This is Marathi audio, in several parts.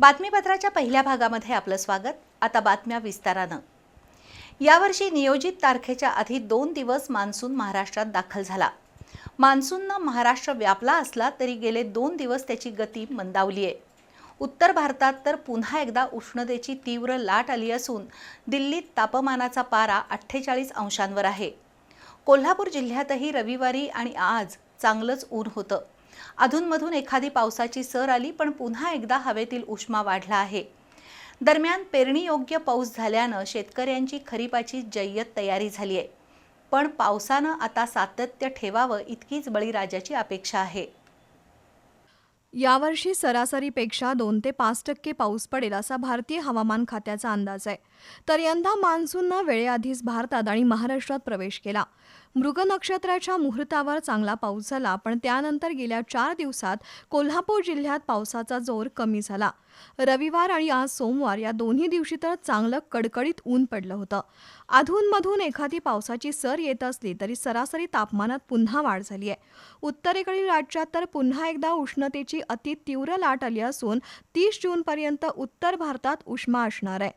बातमीपत्राच्या पहिल्या भागामध्ये आपलं स्वागत. आता बातम्या विस्तारानं. यावर्षी नियोजित तारखेच्या आधी दोन दिवस मान्सून महाराष्ट्रात दाखल झाला. मान्सूननं महाराष्ट्र व्यापला असला तरी गेले दोन दिवस त्याची गती मंदावली आहे. उत्तर भारतात तर पुन्हा एकदा उष्णतेची तीव्र लाट आली असून दिल्लीत तापमानाचा पारा अठ्ठेचाळीस अंशांवर आहे. कोल्हापूर जिल्ह्यातही रविवारी आणि आज चांगलंच ऊन होतं. अधूनमधून एखादी पावसाची सर आली पण पुन्हा एकदा हवेतील उष्मा वाढला आहे. दरम्यान पेरणीयोग्य पाऊस झाल्यानं शेतकऱ्यांची खरीपाची जय्यत तयारी झाली आहे. पण पावसानं आता सातत्य ठेवावं इतकीच बळीराजाची अपेक्षा आहे. यावर्षी सरासरीपेक्षा दोन ते पाच टक्के पाऊस पडेल असा भारतीय हवामान खात्याचा अंदाज आहे. तर यंदा मान्सूननं वेळेआधीच भारतात आणि महाराष्ट्रात प्रवेश केला. मृग नक्षत्राच्या मुहूर्तावर चांगला पाऊस झाला पण त्यानंतर गेल्या चार दिवसात कोल्हापूर जिल्ह्यात पावसाचा जोर कमी झाला. रविवार आणि आज सोमवार या दोन्ही दिवशी तर चांगलं कडकडीत ऊन पडलं होतं. अधूनमधून एखादी पावसाची सर येत असली तरी सरासरी तापमानात पुन्हा वाढ झाली आहे. उत्तरेकडील राज्यात तर पुन्हा एकदा उष्णतेची अति तीव्र लाट आली असून तीस जूनपर्यंत उत्तर भारतात उष्मा असणार आहे.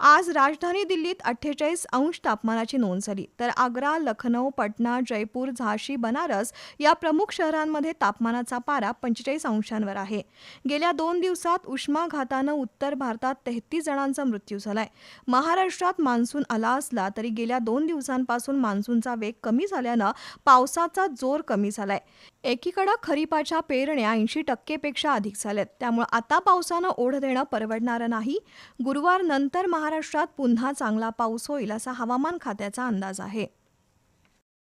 आज राजधानी दिल्लीत अठ्ठेचाळीस अंश तापमानाची नोंद झाली. तर आग्रा लखनौ पटना जयपूर झाशी बनारस या प्रमुख शहरांमध्ये तापमानाचा पारा पंचेचाळीस अंशांवर आहे. गेल्या दोन दिवसात उष्माघातानं उत्तर भारतात तेहतीस जणांचा मृत्यू झालाय. महाराष्ट्रात मान्सून आला असला तरी गेल्या दोन दिवसांपासून मान्सूनचा वेग कमी झाल्यानं पावसाचा जोर कमी झालाय. एकीकडं खरीपाच्या पेरण्या ऐंशी टक्केपेक्षा अधिक झाल्यात. त्यामुळे आता पावसानं ओढ देणं परवडणारं नाही. गुरुवार नंतर महाराष्ट्रात पुन्हा चांगला पाऊस होईल असा हवामान खात्याचा अंदाज आहे.